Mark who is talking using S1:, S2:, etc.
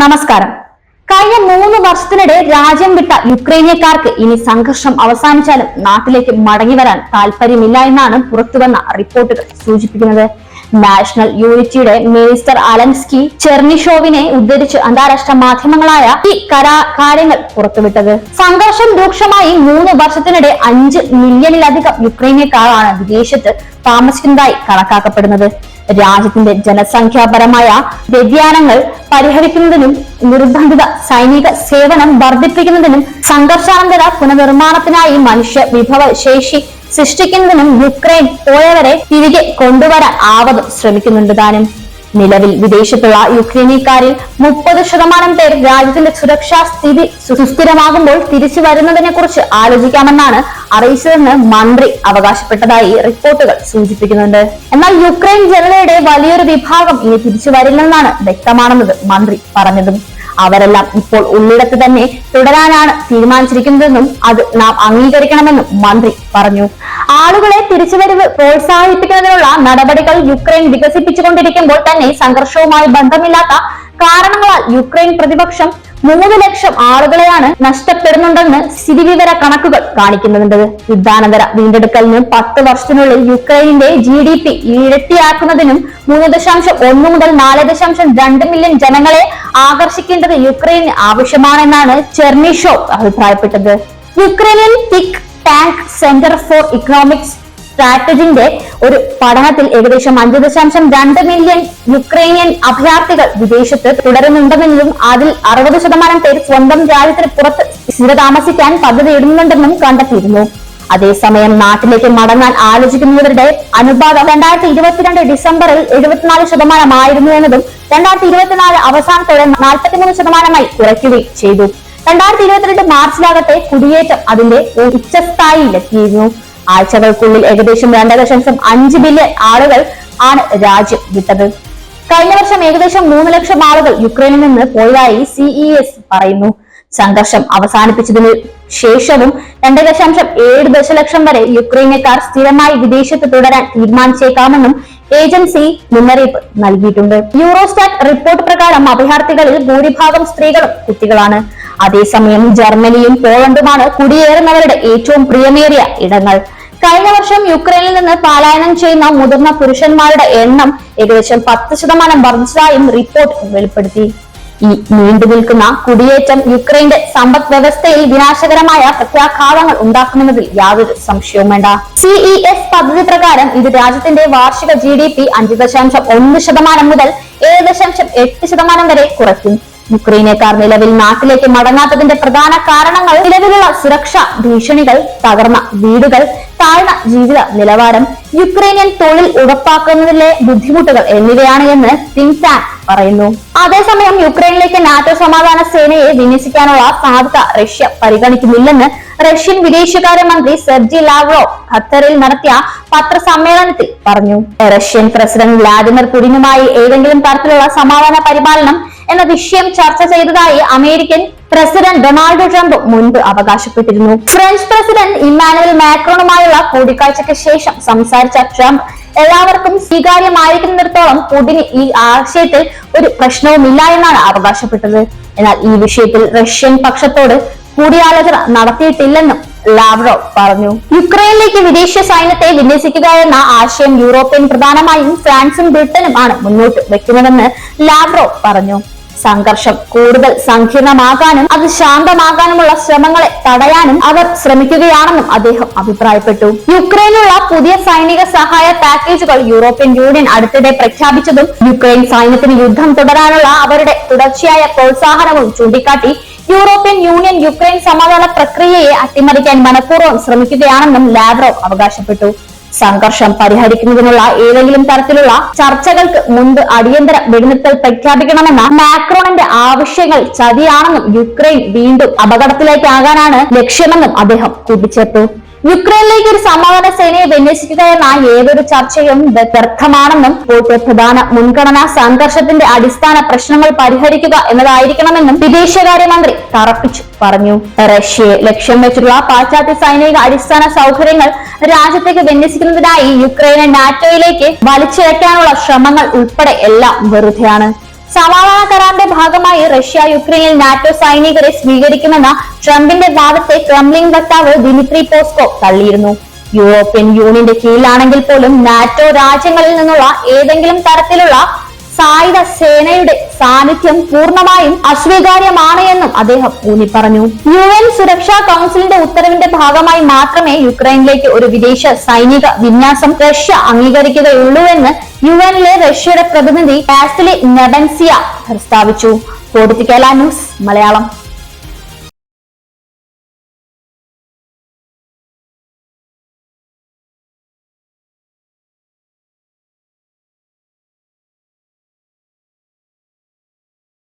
S1: നമസ്കാരം. കഴിഞ്ഞ മൂന്ന് വർഷത്തിനിടെ രാജ്യം വിട്ട യുക്രൈനിയക്കാർക്ക് ഇനി സംഘർഷം അവസാനിച്ചാലും നാട്ടിലേക്ക് മടങ്ങി വരാൻ താല്പര്യമില്ല എന്നാണ് പുറത്തുവന്ന റിപ്പോർട്ടുകൾ സൂചിപ്പിക്കുന്നത്. നാഷണൽ യൂണിറ്റിയുടെ മിനിസ്റ്റർ അലൻസ്കി ചെർണിഷോവിനെ ഉദ്ധരിച്ച് അന്താരാഷ്ട്ര മാധ്യമങ്ങളായ ഈ കരാ കാര്യങ്ങൾ പുറത്തുവിട്ടത്. സംഘർഷം രൂക്ഷമായി മൂന്ന് വർഷത്തിനിടെ അഞ്ച് മില്യണിലധികം യുക്രൈനിയക്കാരാണ് വിദേശത്ത് താമസിക്കുന്നതായി കണക്കാക്കപ്പെടുന്നത്. രാജ്യത്തിന്റെ ജനസംഖ്യാപരമായ വ്യതിയാനങ്ങൾ പരിഹരിക്കുന്നതിനും നിർബന്ധിത സൈനിക സേവനം വർദ്ധിപ്പിക്കുന്നതിനും സംഘർഷാനന്തര പുനർനിർമ്മാണത്തിനായി മനുഷ്യ വിഭവ ശേഷി സൃഷ്ടിക്കുന്നതിനും യുക്രൈൻ പോയവരെ തിരികെ കൊണ്ടുവരാൻ ആവതും ശ്രമിക്കുന്നുണ്ട് താനും. നിലവിൽ വിദേശത്തുള്ള യുക്രൈനിക്കാരിൽ മുപ്പത് ശതമാനം പേർ രാജ്യത്തിന്റെ സുരക്ഷാ സ്ഥിതി സുസ്ഥിരമാകുമ്പോൾ തിരിച്ചു വരുന്നതിനെ കുറിച്ച് ആലോചിക്കാമെന്നാണ് അറിയിച്ചതെന്ന് മന്ത്രി അവകാശപ്പെട്ടതായി റിപ്പോർട്ടുകൾ സൂചിപ്പിക്കുന്നുണ്ട്. എന്നാൽ യുക്രൈൻ ജനതയുടെ വലിയൊരു വിഭാഗം ഇനി തിരിച്ചു വരില്ലെന്നാണ് വ്യക്തമാണെന്നത് മന്ത്രി പറഞ്ഞതും. അവരെല്ലാം ഇപ്പോൾ ഉള്ളിടത്ത് തന്നെ തുടരാനാണ് തീരുമാനിച്ചിരിക്കുന്നതെന്നും അത് നാം അംഗീകരിക്കണമെന്നും മന്ത്രി പറഞ്ഞു. ആളുകളെ തിരിച്ചുവരവ് പ്രോത്സാഹിപ്പിക്കുന്നതിനുള്ള നടപടികൾ യുക്രൈൻ വികസിപ്പിച്ചുകൊണ്ടിരിക്കുമ്പോൾ തന്നെ സംഘർഷവുമായി ബന്ധമില്ലാത്ത കാരണങ്ങളാൽ യുക്രൈൻ പ്രതിപക്ഷം മൂന്ന് ലക്ഷം ആളുകളെയാണ് നഷ്ടപ്പെടുന്നുണ്ടെന്ന് സ്ഥിതിവിവര കണക്കുകൾ കാണിക്കുന്നുണ്ട്. യുദ്ധാനന്തര വീണ്ടെടുക്കലിന് പത്ത് വർഷത്തിനുള്ളിൽ യുക്രൈനിന്റെ ജി ഡി പി ഇരട്ടിയാക്കുന്നതിനും മൂന്ന് ദശാംശം ഒന്ന് മുതൽ നാല് ദശാംശം രണ്ട് മില്യൺ ജനങ്ങളെ ആകർഷിക്കേണ്ടത് യുക്രൈന് ആവശ്യമാണെന്നാണ് ചെർണിഷോ അഭിപ്രായപ്പെട്ടത്. യുക്രൈനിൽ think tank centre for economics സ്ട്രാറ്റജിന്റെ ഒരു പഠനത്തിൽ ഏകദേശം അഞ്ച് ദശാംശം രണ്ട് മില്യൺ യുക്രൈനിയൻ അഭയാർത്ഥികൾ വിദേശത്ത് തുടരുന്നുണ്ടെന്നും അതിൽ അറുപത് ശതമാനം പേർ സ്വന്തം രാജ്യത്തിന് പുറത്ത് സ്ഥിര താമസിക്കാൻ പദ്ധതിയിടുന്നുണ്ടെന്നും കണ്ടെത്തിയിരുന്നു. അതേസമയം നാട്ടിലേക്ക് മടങ്ങാൻ ആലോചിക്കുന്നവരുടെ അനുപാതം രണ്ടായിരത്തി ഇരുപത്തിരണ്ട് ഡിസംബറിൽ എഴുപത്തിനാല് ശതമാനമായിരുന്നു എന്നതും രണ്ടായിരത്തി ഇരുപത്തിനാല് അവസാനത്തോടെ നാൽപ്പത്തിമൂന്ന് ശതമാനമായി കുറയ്ക്കുകയും ചെയ്തു. രണ്ടായിരത്തി ഇരുപത്തിരണ്ട് മാർച്ചിലാകട്ടെ കുടിയേറ്റം അതിന്റെ ഉച്ചസ്ഥായിയിലെത്തിയിരുന്നു. ആഴ്ചകൾക്കുള്ളിൽ ഏകദേശം രണ്ട് ദശാംശം അഞ്ച് ബില്യൺ ആളുകൾ ആണ് രാജ്യം വിട്ടത്. കഴിഞ്ഞ വർഷം ഏകദേശം മൂന്ന് ലക്ഷം ആളുകൾ യുക്രൈനിൽ നിന്ന് പോയതായി സിഇ എസ് പറയുന്നു. സംഘർഷം അവസാനിപ്പിച്ചതിന് ശേഷവും രണ്ട് ദശാംശം ഏഴ് ദശലക്ഷം വരെ യുക്രൈനക്കാർ സ്ഥിരമായി വിദേശത്ത് തുടരാൻ തീരുമാനിച്ചേക്കാമെന്നും ഏജൻസി മുന്നറിയിപ്പ് നൽകിയിട്ടുണ്ട്. യൂറോസ്റ്റാറ്റ് റിപ്പോർട്ട് പ്രകാരം അഭയാർത്ഥികളിൽ ഭൂരിഭാഗം സ്ത്രീകളും കുട്ടികളാണ്. അതേസമയം ജർമ്മനിയും പോളണ്ടുമാണ് കുടിയേറുന്നവരുടെ ഏറ്റവും പ്രിയമേറിയ ഇടങ്ങൾ. കഴിഞ്ഞ വർഷം യുക്രൈനിൽ നിന്ന് പലായനം ചെയ്യുന്ന മുതിർന്ന പുരുഷന്മാരുടെ എണ്ണം ഏകദേശം പത്ത് ശതമാനം വർദ്ധിച്ചതായും റിപ്പോർട്ട് വെളിപ്പെടുത്തി. ഈ നീണ്ടു നിൽക്കുന്ന കുടിയേറ്റം യുക്രൈന്റെ സമ്പദ് വ്യവസ്ഥയിൽ വിനാശകരമായ പ്രത്യാഘാതങ്ങൾ ഉണ്ടാക്കുമെന്നതിൽ യാതൊരു സംശയവും വേണ്ട. സിഇ എസ് പദ്ധതി പ്രകാരം ഇത് രാജ്യത്തിന്റെ വാർഷിക ജി ഡി പി അഞ്ച് ദശാംശം ഒന്ന് ശതമാനം മുതൽ ഏഴ് ദശാംശം എട്ട് ശതമാനം വരെ കുറയ്ക്കും. യുക്രൈനേക്കാർ നിലവിൽ നാട്ടിലേക്ക് മടങ്ങാത്തതിന്റെ പ്രധാന കാരണങ്ങൾ നിലവിലുള്ള സുരക്ഷാ ഭീഷണികൾ തകർന്ന വീടുകൾ താഴ്ന്ന ജീവിത നിലവാരം യുക്രൈനിയൻ തൊഴിൽ ഉറപ്പാക്കുന്നതിലെ ബുദ്ധിമുട്ടുകൾ എന്നിവയാണ് എന്ന് തിങ്ക് പറയുന്നു. അതേസമയം യുക്രൈനിലേക്ക് നാറ്റോ സമാധാന സേനയെ വിന്യസിക്കാനുള്ള സാധ്യത റഷ്യ പരിഗണിക്കുന്നില്ലെന്ന് റഷ്യൻ വിദേശകാര്യമന്ത്രി സെർജി ലാവ്റോ ഖത്തറിൽ നടത്തിയ പത്രസമ്മേളനത്തിൽ പറഞ്ഞു. റഷ്യൻ പ്രസിഡന്റ് വ്ളാഡിമിർ പുടിനുമായി ഏതെങ്കിലും തരത്തിലുള്ള സമാധാന പരിപാലനം എന്ന വിഷയം ചർച്ച ചെയ്തതായി അമേരിക്കൻ പ്രസിഡന്റ് ഡൊണാൾഡ് ട്രംപ് മുൻപ് അവകാശപ്പെട്ടിരുന്നു. ഫ്രഞ്ച് പ്രസിഡന്റ് ഇമ്മാനുവൽ മാക്രോണുമായുള്ള കൂടിക്കാഴ്ചയ്ക്ക് ശേഷം സംസാരിച്ച ട്രംപ് എല്ലാവർക്കും സ്വീകാര്യമായിരിക്കുന്നിടത്തോളം പുടിന് ഈ ആശയത്തിൽ ഒരു പ്രശ്നവുമില്ല എന്നാണ് അവകാശപ്പെട്ടത്. എന്നാൽ ഈ വിഷയത്തിൽ റഷ്യൻ പക്ഷത്തോട് കൂടിയാലോചന നടത്തിയിട്ടില്ലെന്നും ലാവ്റോ പറഞ്ഞു. യുക്രൈനിലേക്ക് വിദേശ സൈന്യത്തെ വിന്യസിക്കുക എന്ന ആശയം യൂറോപ്യൻ പ്രധാനമായും ഫ്രാൻസും ബ്രിട്ടനും ആണ് മുന്നോട്ട് വെക്കുന്നതെന്ന് ലാവ്റോ പറഞ്ഞു. സംഘർഷം. കൂടുതൽ സങ്കീർണമാകാനും അത് ശാന്തമാകാനുമുള്ള ശ്രമങ്ങളെ തടയാനും അവർ ശ്രമിക്കുകയാണെന്നും അദ്ദേഹം അഭിപ്രായപ്പെട്ടു. യുക്രൈനുള്ള പുതിയ സൈനിക സഹായ പാക്കേജുകൾ യൂറോപ്യൻ യൂണിയൻ അടുത്തിടെ പ്രഖ്യാപിച്ചതും യുക്രൈൻ സൈന്യത്തിന് യുദ്ധം തുടരാനുള്ള അവരുടെ തുടർച്ചയായ പ്രോത്സാഹനവും ചൂണ്ടിക്കാട്ടി യൂറോപ്യൻ യൂണിയൻ യുക്രൈൻ സമാധാന പ്രക്രിയയെ അട്ടിമറിക്കാൻ മനഃപൂർവം ശ്രമിക്കുകയാണെന്നും ലാവ്റോവ് അവകാശപ്പെട്ടു. സംഘർഷം പരിഹരിക്കുന്നതിനുള്ള ഏതെങ്കിലും തരത്തിലുള്ള ചർച്ചകൾക്ക് മുൻപ് അടിയന്തര വെടിനിർത്തൽ പ്രഖ്യാപിക്കണമെന്ന മാക്രോണിന്റെ ആവശ്യങ്ങൾ ചതിയാണെന്നും യുക്രൈൻ വീണ്ടും അപകടത്തിലേക്കാകാനാണ് ലക്ഷ്യമെന്നും അദ്ദേഹം കൂട്ടിച്ചേർത്തു. യുക്രൈനിലേക്ക് ഒരു സമാധാന സേനയെ വിന്യസിക്കുക എന്ന ഏതൊരു ചർച്ചയും വ്യർത്ഥമാണെന്നും പോട്ടെ പ്രധാന മുൻഗണന സംഘർഷത്തിന്റെ അടിസ്ഥാന പ്രശ്നങ്ങൾ പരിഹരിക്കുക എന്നതായിരിക്കണമെന്നും വിദേശകാര്യമന്ത്രി തറപ്പിച്ചു പറഞ്ഞു. റഷ്യയെ ലക്ഷ്യം വെച്ചിട്ടുള്ള പാശ്ചാത്യ സൈനിക അടിസ്ഥാന സൗകര്യങ്ങൾ രാജ്യത്തേക്ക് വിന്യസിക്കുന്നതിനായി യുക്രൈനെ നാറ്റോയിലേക്ക് വലിച്ചിഴക്കാനുള്ള ശ്രമങ്ങൾ ഉൾപ്പെടെ എല്ലാം വെറുതെയാണ്. സമാധാന കരാറിന്റെ ഭാഗമായി റഷ്യ യുക്രൈനിൽ നാറ്റോ സൈനികരെ സ്വീകരിക്കുമെന്ന ട്രംപിന്റെ വാദത്തെ ക്രംലിൻ വക്താവ് ദിമിത്രി പോസ്കോ തള്ളിയിരുന്നു. യൂറോപ്യൻ യൂണിയന്റെ കീഴിലാണെങ്കിൽ പോലും നാറ്റോ രാജ്യങ്ങളിൽ നിന്നുള്ള ഏതെങ്കിലും തരത്തിലുള്ള സായുധ സേനയുടെ സാന്നിധ്യം പൂർണമായും അസ്വീകാര്യമാണ് എന്നും അദ്ദേഹം ഊന്നി പറഞ്ഞു യു എൻ സുരക്ഷാ കൗൺസിലിന്റെ ഉത്തരവിന്റെ ഭാഗമായി മാത്രമേ യുക്രൈനിലേക്ക് ഒരു വിദേശ സൈനിക വിന്യാസം റഷ്യ അംഗീകരിക്കുകയുള്ളൂ എന്ന് യു എനിലെ റഷ്യയുടെ പ്രതിനിധി പാസിലി നെബൻസിയ പ്രസ്താവിച്ചു. Political news Malayalam.